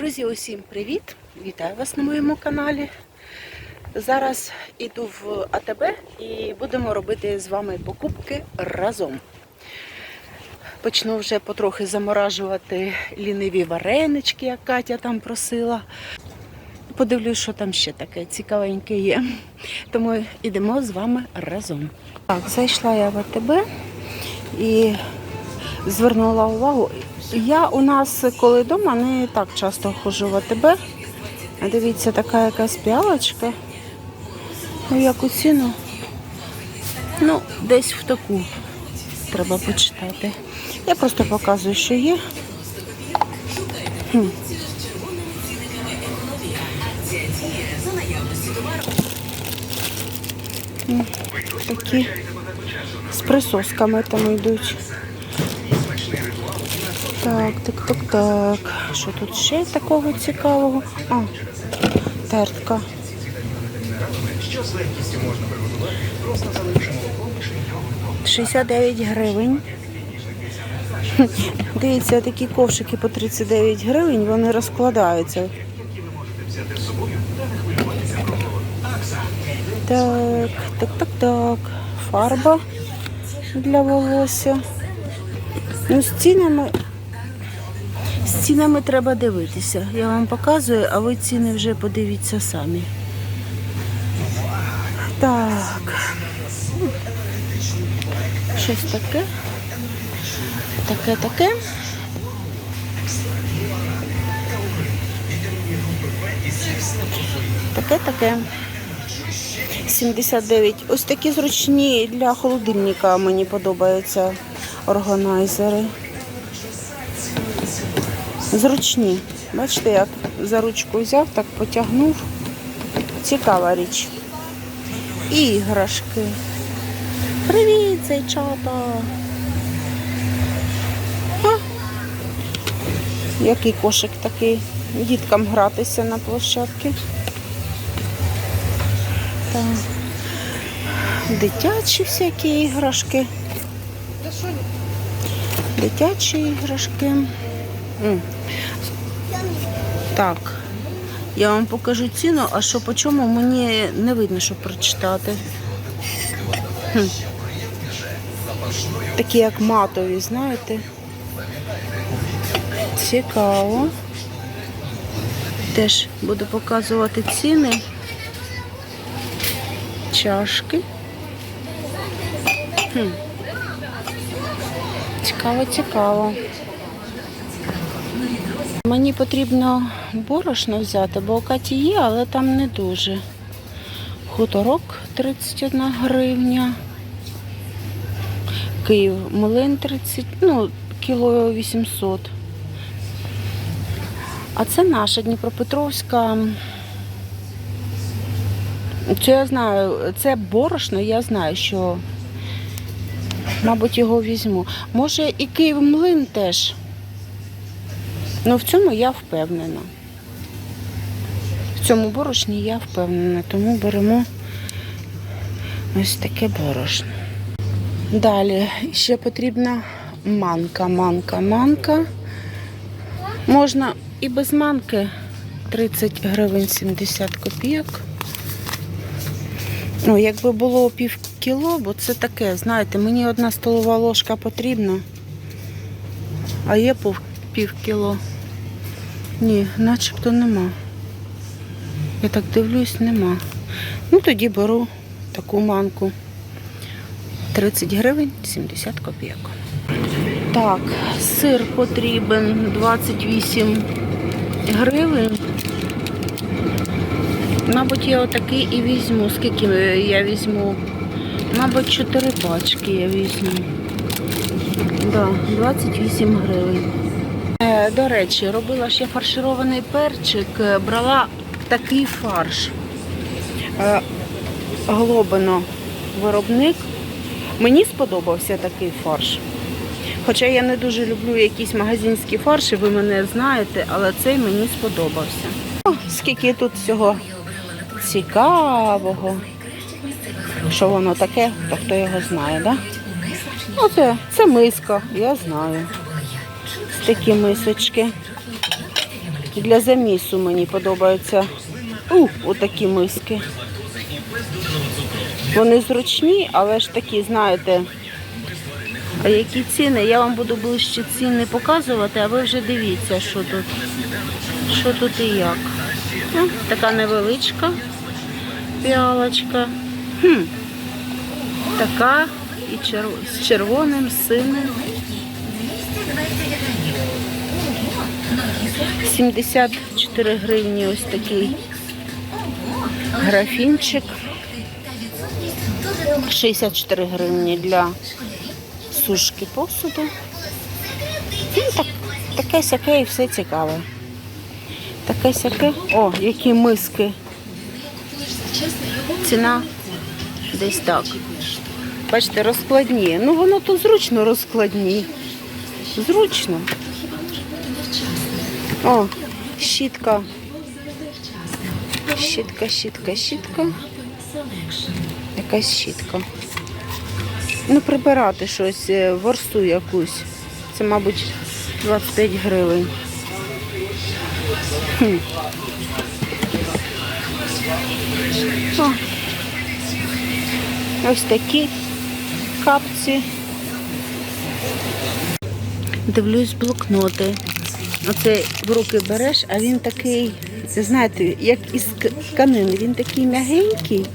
Друзі, усім привіт! Вітаю вас на моєму каналі. Зараз іду в АТБ і будемо робити з вами покупки разом. Почну вже потрохи заморажувати ліниві варенички, як Катя там просила. Подивлюсь, що там ще таке цікавеньке є. Тому йдемо з вами разом. Так, зайшла я в АТБ і звернула увагу. Я у нас, коли вдома, не так часто ходжу в АТБ. Дивіться, така якась піалочка. Ну, яку ціну? Ну, десь в таку треба почитати. Я просто показую, що є. Такі з присосками там йдуть. Так, так, так, так. Що тут ще такого цікавого? А, тертка. – 69 гривень. Дивіться, такі ковшики по 39 гривень, вони розкладаються. Так, так, так, так. Фарба для волосся. Ну, з цінами з цінами треба дивитися. Я вам показую, а ви ціни вже подивіться самі. Так. Щось таке. Таке, таке. Таке, таке. 79. Ось такі зручні для холодильника мені подобаються органайзери. Зручні. Бачите, як за ручку взяв, так потягнув. Цікава річ. І іграшки. Привіт, зайчата. А, який кошик такий. Діткам гратися на площадці. Так. Дитячі всякі іграшки. Дитячі іграшки. Так, я вам покажу ціну, а що по чому мені не видно, щоб прочитати. Такі як матові, знаєте. Цікаво. Теж буду показувати ціни. Чашки. Цікаво, цікаво. Мені потрібно борошно взяти, бо у Каті є, але там не дуже. Хуторок 31 гривня. Київ млин 30, ну, кіло 800. А це наша Дніпропетровська. Це я знаю, це борошно, я знаю, що, мабуть, його візьму. Може і Київ млин теж. Ну, в цьому я впевнена. В цьому борошні я впевнена, тому беремо ось таке борошно. Далі ще потрібна манка, манка, манка. Можна і без манки 30 гривень 70 копійок. Ну, якби було пів кіло, бо це таке, знаєте, мені одна столова ложка потрібна, а є пів, пів кіло. Ні, начебто нема. Я так дивлюсь, нема. Ну тоді беру таку манку. 30 гривень 70 копійок. Так, сир потрібен 28 гривень. Мабуть, я отакий і візьму. Скільки я візьму? Мабуть, 4 пачки я візьму. Да, 28 гривень. Е, До речі, робила ще фарширований перчик, е, брала такий фарш. Е, Глобино виробник. Мені сподобався такий фарш. Хоча я не дуже люблю якісь магазинські фарші, ви мене знаєте, але цей мені сподобався. О, скільки тут всього цікавого. Що воно таке, то хто його знає, да? Оце, це миска, я знаю. Такі мисочки. Для замісу мені подобаються. У, отакі миски. Вони зручні, але ж такі, знаєте. А які ціни? Я вам буду ближче ціни показувати, а ви вже дивіться, що тут. Що тут і як. Ну, така невеличка піалочка. Хм. Така і черв... з червоним, синим. 74 гривні ось такий графінчик. 64 гривні для сушки посуду. Ну, так, таке сяке і все цікаве. Таке сяке. О, які миски. Ціна десь так. Бачите, розкладні. Ну воно тут зручно розкладні. Зручно. О, щітка. Щітка, щітка, щітка. Якась щітка. Ну, прибирати щось, е, ворсу якусь. Це, мабуть, 25 гривень. О. Ось такі капці. Дивлюсь блокноти. Оце в руки береш, а він такий, це знаєте, як із тканини. Він такий м'ягенький.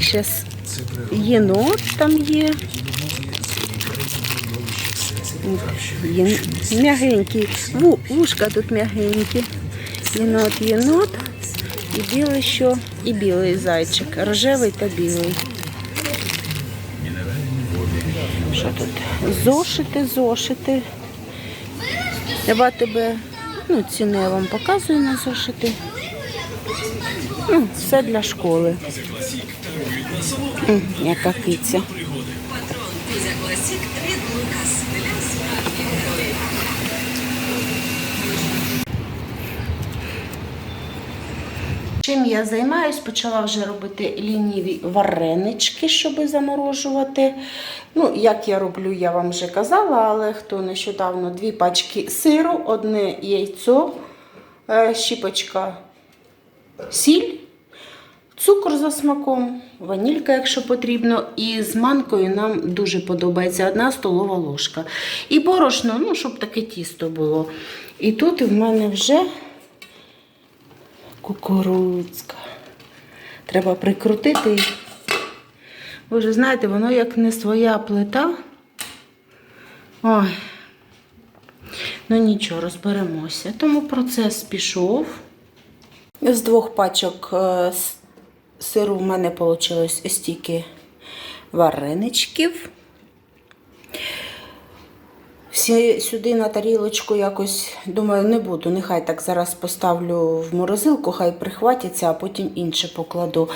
І зараз єнот там є. Є м'ягенький. Ву, вушка тут м'ягенькі. Єнот, єнот. І білий що? І білий зайчик. Рожевий та білий. Що тут? Зошити, зошити. Я тебе, ну, ціни я вам показую на зошити. Ну, все для школи. Яка киця. Чим я займаюсь, почала вже робити лініві варенички, щоб заморожувати. Ну, як я роблю, я вам вже казала, але хто нещодавно дві пачки сиру, одне яйцо, е, щіпочка сіль, цукор за смаком, ванілька, якщо потрібно. І з манкою нам дуже подобається одна столова ложка. І борошно, ну, щоб таке тісто було. І тут в мене вже кукурудзка. Треба прикрутити. Ви вже знаєте, воно як не своя плита. Ой. Ну нічого, розберемося. Тому процес пішов. З двох пачок е, сиру в мене вийшло стільки вареничків. Сюди на тарілочку якось, думаю, не буду. Нехай так зараз поставлю в морозилку, хай прихватяться, а потім інше покладу.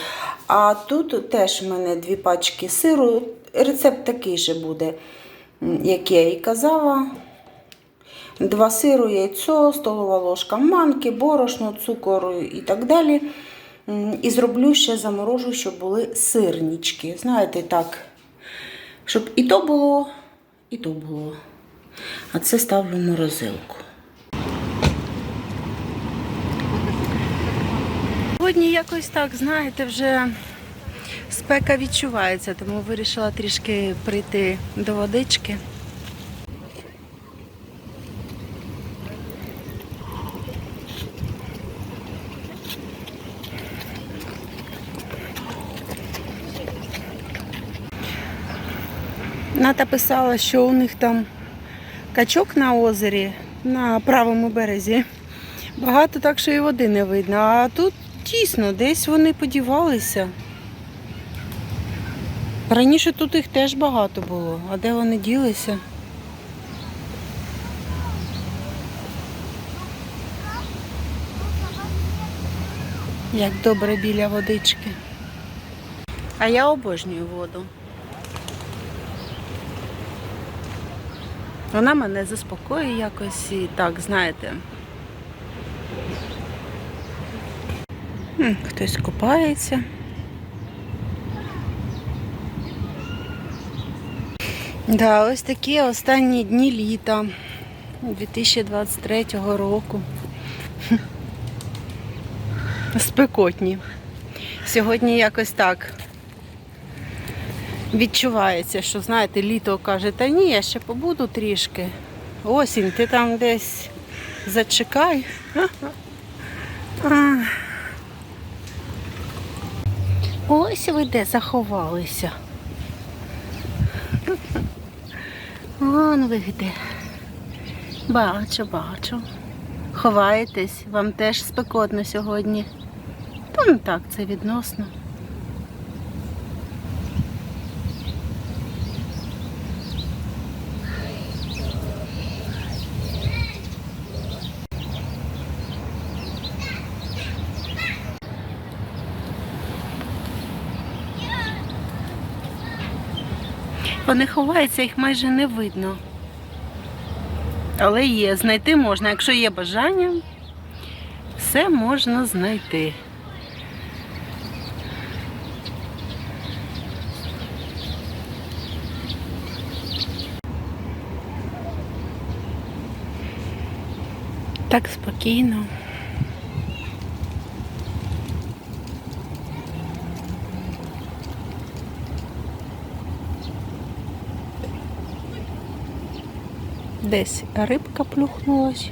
А тут теж в мене дві пачки сиру. Рецепт такий же буде, як я і казала. Два сиру, яйцо, столова ложка манки, борошно, цукор і так далі. І зроблю ще заморожу, щоб були сирнички. Знаєте, так, щоб і то було, і то було. А це ставлю в морозилку. Сьогодні якось так, знаєте, вже спека відчувається, тому вирішила трішки прийти до водички. Ната писала, що у них там качок на озері на правому березі. Багато так, що і води не видно. А тут тісно, десь вони подівалися. Раніше тут їх теж багато було, а де вони ділися? Як добре біля водички. А я обожнюю воду. Вона мене заспокоює якось і так, знаєте. Хтось купається. Да, ось такі останні дні літа. 2023 року. Спекотні. Сьогодні якось так відчувається, що знаєте, літо каже, та ні, я ще побуду трішки. Осінь, ти там десь зачекай. Ось ви де заховалися. Вон ви де. Бачу, бачу. Ховаєтесь, вам теж спекотно сьогодні. Та ну так, це відносно. Вони ховаються, їх майже не видно. Але є, знайти можна, якщо є бажання, все можна знайти. Так спокійно. Десь рибка плюхнулась.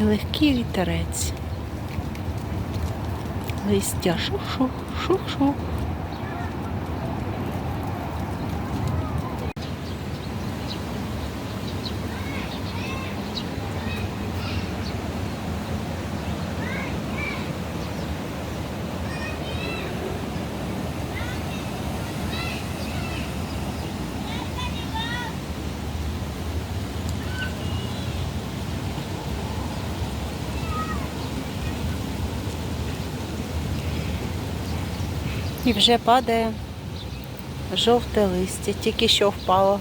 І легкий вітерець. Листя шух-шух, шух-шух. І вже падає жовте листя, тільки що впало.